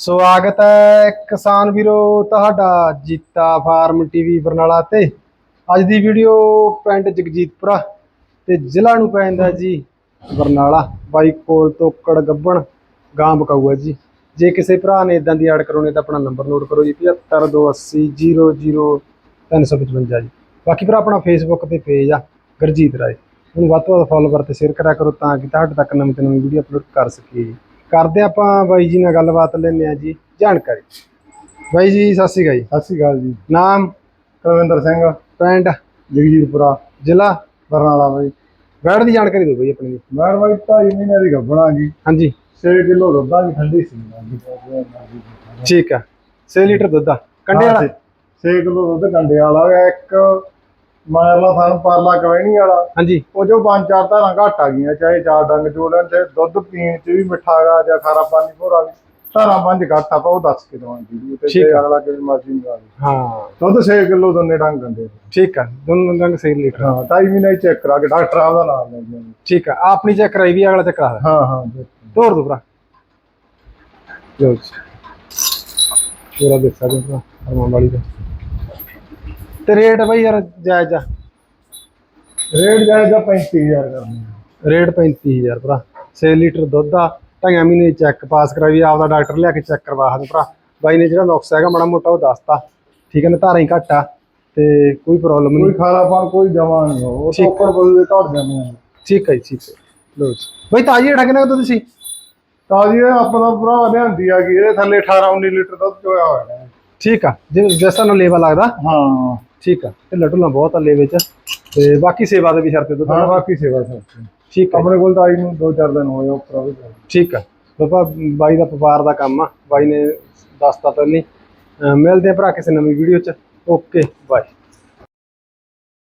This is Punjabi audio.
ਸਵਾਗਤ ਹੈ ਕਿਸਾਨ ਵੀਰੋ, ਤੁਹਾਡਾ ਜੀਤਾ ਫਾਰਮ ਟੀਵੀ ਬਰਨਾਲਾ ਤੇ। ਅੱਜ ਦੀ ਵੀਡੀਓ ਪਿੰਡ ਜਗਜੀਤਪੁਰਾ ਤੇ ਜ਼ਿਲ੍ਹਾ ਨੂੰ ਪੈਂਦਾ ਜੀ ਬਰਨਾਲਾ। ਬਾਈ ਕੋਲ ਤੋਕੜ ਗੱਬਣ ਗਾਂ ਬਕਾਊਆ ਜੀ। ਜੇ ਕਿਸੇ ਭਰਾ ਨੇ ਇਦਾਂ ਦੀ ਐਡ ਕਰਾਉਣੀ ਤਾਂ ਆਪਣਾ ਨੰਬਰ ਨੋਟ ਕਰੋ ਜੀ 7528000355 ਜੀ। ਬਾਕੀ ਭਰਾ, ਆਪਣਾ ਫੇਸਬੁੱਕ ਤੇ ਪੇਜ ਆ, ਗੁਰਜੀਤ ਰਾਏ। ਉਹਨੂੰ ਵੱਧ ਤੋਂ ਵੱਧ ਫੋਲੋਵਰ ਤੇ ਸ਼ੇਅਰ ਕਰਿਆ ਕਰੋ ਤਾਂ ਕਿ ਤੁਹਾਡੇ ਤੱਕ ਨਵੀਂ ਤੋਂ ਨਵੀਂ ਵੀਡੀਓ ਅਪਲੋਡ ਕਰ ਸਕੀਏ ਜੀ। ਕਰਦੇ ਆਪਾਂ ਬਾਈ ਜੀ ਨਾਲ ਗੱਲਬਾਤ ਲੈਂਦੇ ਆ ਜੀ ਜਾਣਕਾਰੀ। ਬਾਈ ਜੀ ਸਤਿ ਸ਼੍ਰੀ ਅਕਾਲ ਜੀ। ਸਤਿ ਸ਼੍ਰੀ ਅਕਾਲ ਜੀ। ਨਾਮ? ਕੁਲਵਿੰਦਰ ਸਿੰਘ। ਪਿੰਡ? ਜਗਜੀਤਪੁਰਾ। ਜ਼ਿਲ੍ਹਾ? ਬਰਨਾਲਾ ਬਾਈ। ਵੈੜ ਦੀ ਜਾਣਕਾਰੀ ਦਿਓ ਬਾਈ ਆਪਣੀ। ਮੈਂ ਬਾਈ ਢਾਈ ਮਹੀਨੇ ਦੀ ਗੱਭਣਾ ਜੀ। ਹਾਂਜੀ। 6 ਕਿਲੋ ਦੁੱਧਾਂ ਦੀ ਠੰਡੀ ਸੀ। ਠੀਕ ਆ। 6 ਲੀਟਰ ਦੁੱਧ ਆ। ਕੰਡੇ ਵਾਲਾ? 6 ਕਿਲੋ ਦੁੱਧ ਕੰਡੇ ਵਾਲਾ। ਇੱਕ ਮਾਰਲਾ ਸਾਨੂੰ ਪਰਲਾ ਕਵੈਣੀ ਵਾਲਾ। ਹਾਂਜੀ। ਉਹ ਜੋ ਪੰਜ ਚਾਰ ਧਾਰਾਂ ਘੱਟ ਆ ਗਈਆਂ ਚਾਹੇ ਚਾਰ ਡੰਗ ਚੋੜਨ ਤੇ ਦੁੱਧ ਪੀਣ ਚ ਵੀ ਮਿੱਠਾ ਗਾ ਜਾਂ ਖਾਰਾ ਪਾਣੀ ਭੋਰਾ ਵੀ ਧਾਰਾਂ ਪੰਜ ਘੱਟ ਆਪਾਂ ਉਹ ਦੱਸ ਕੇ ਦਵਾਂ ਜੀ। ਤੇ। ਅਗਲਾ ਕਿਵੇਂ ਮਰਜ਼ੀ ਆਵੇ ਹਾਂ। ਦੁੱਧ 6 ਕਿਲੋ ਦੋਨੇ ਡੰਗ ਕੰਡੇ ਠੀਕ ਆ ਦੋਨੋਂ ਰੰਗ 6 ਲੀਟਰ ਹਾਂ ਢਾਈ ਮਹੀਨੇ ਚੈੱਕ ਕਰਾ ਕੇ ਡਾਕਟਰ ਆਪਦਾ ਨਾਮ ਲੈ ਜੀ ਠੀਕ ਆ ਆਪਣੀ ਚੈੱਕ ਕਰਾਈ ਵੀ ਅਗਲਾ ਚੈੱਕ ਕਰਾ ਦੇ ਹਾਂ ਹਾਂ। ਤੋਰ ਦੋ ਭਰਾ। ਜੀ। ਪੂਰਾ ਦੇਖ ਸਕਦੇ ਹੋ ਭਰਾ ਹਰਮਾਨ ਵਾਲੀ ਦਾ। ਤੇ ਰੇਟ ਬਾਈ ਯਾਰ ਜਾਇਜ਼ ਆ। ਰੇਟ ਜਾਇਦਾ 35000 ਕਰਨੀ ਰੇਟ 35000 ਭਰਾ। 6 ਲੀਟਰ ਦੁੱਧ ਆ ਢਾਈਆਂ ਮਹੀਨੇ ਚੈੱਕ ਪਾਸ ਕਰਾਈ ਆਪਦਾ ਡਾਕਟਰ ਲਿਆ ਕੇ ਚੈੱਕ ਕਰਵਾ ਸਕਦੇ ਭਰਾ। ਬਾਈ ਨੇ ਜਿਹੜਾ ਨੁਕਸ ਹੈਗਾ ਮਾੜਾ ਮੋਟਾ ਉਹ ਦੱਸਤਾ। ਠੀਕ ਹੈ ਨਾ ਧਾਰਾਂ ਹੀ ਘੱਟ ਆ ਤੇ ਕੋਈ ਪ੍ਰੋਬਲਮ ਕੋਈ ਨਹੀਂ। ਖਾਰਾਪਨ ਕੋਈ ਜਮਾ ਨਹੀਂ ਉਹ। ਠੀਕ। ਟੋਕਰ ਬੋਲ ਦੇ ਘਟ ਜਾਂਦੇ ਆ। ਠੀਕ ਹੈ ਜੀ, ਠੀਕ ਹੈ ਲਓ ਜੀ। ਬਾਈ ਤਾਜੀ ਹਟਾ ਕਿੰਨਾ ਕੁ ਦੁੱਧ ਸੀ ਤਾਜੀ ਇਹ ਆਪਣਾ ਭਰਾ ਲਿਆਂਦੀ ਆ ਗਈ ਇਹਦੇ ਥੱਲੇ 18 19 ਲੀਟਰ ਦੁੱਧ ਚੋਇਆ ਹੋਇਆ। ਹੈ ਠੀਕ ਆ ਜਿਵੇਂ ਜੈਸਾ ਨੂੰ ਲੇਵਾ ਲੱਗਦਾ। ਹਾਂ। ਠੀਕ ਆ ਤੇ ਲੱਡੂਲਾ ਬਹੁਤ ਆ ਲੇਵੇ ਚ। ਤੇ ਬਾਕੀ ਸੇਵਾ ਦੇ ਵੀ ਸ਼ਰਤੇ ਦੁੱਧ ਹਾਂ ਬਾਕੀ ਸੇਵਾ ਸਭ ਠੀਕ ਆ। ਆਪਣੇ ਕੋਲ ਤਾਂ ਆਈ ਨੂੰ 2-4 ਦਿਨ ਹੋਏ ਉੱਪਰ ਵੀ ਠੀਕ ਆ। ਬਾਬਾ ਬਾਈ ਦਾ ਵਪਾਰ ਦਾ ਕੰਮ ਆ ਬਾਈ ਨੇ ਦੱਸਤਾ ਪਹਿਲਾਂ ਹੀ ਅਹ ਮਿਲਦੇ ਆ ਭਰਾ ਕਿਸੇ ਨਵੀਂ ਵੀਡੀਓ ਚ। Okay bye